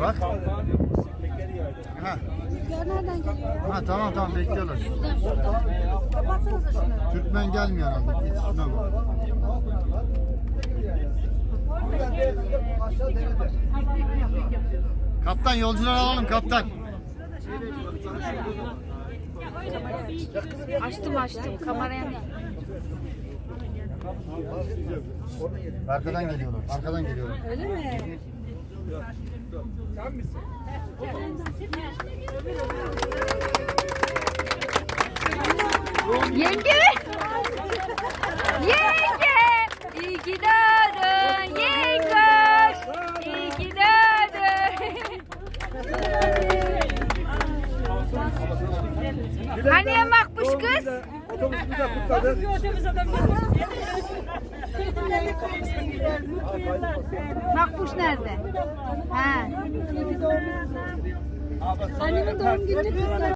Bak. Ha. Rüzgar nereden geliyor? ha tamam tamam bekliyorlar. Buradan buradan. Kapatsanıza şunu. Türkmen gelmiyor herhalde. Git şuna bak. Kaptan yolcular alalım kaptan. Açtım açtım kameraya. Arkadan geliyorlar. Arkadan geliyorlar. Öyle mi? Yenge mi? Yenge! İyi ki doğdun yenge! İyi ki doğdun! hani ya makbuş kız? Makbuş nerede? Ha. Annemin doğum gününü.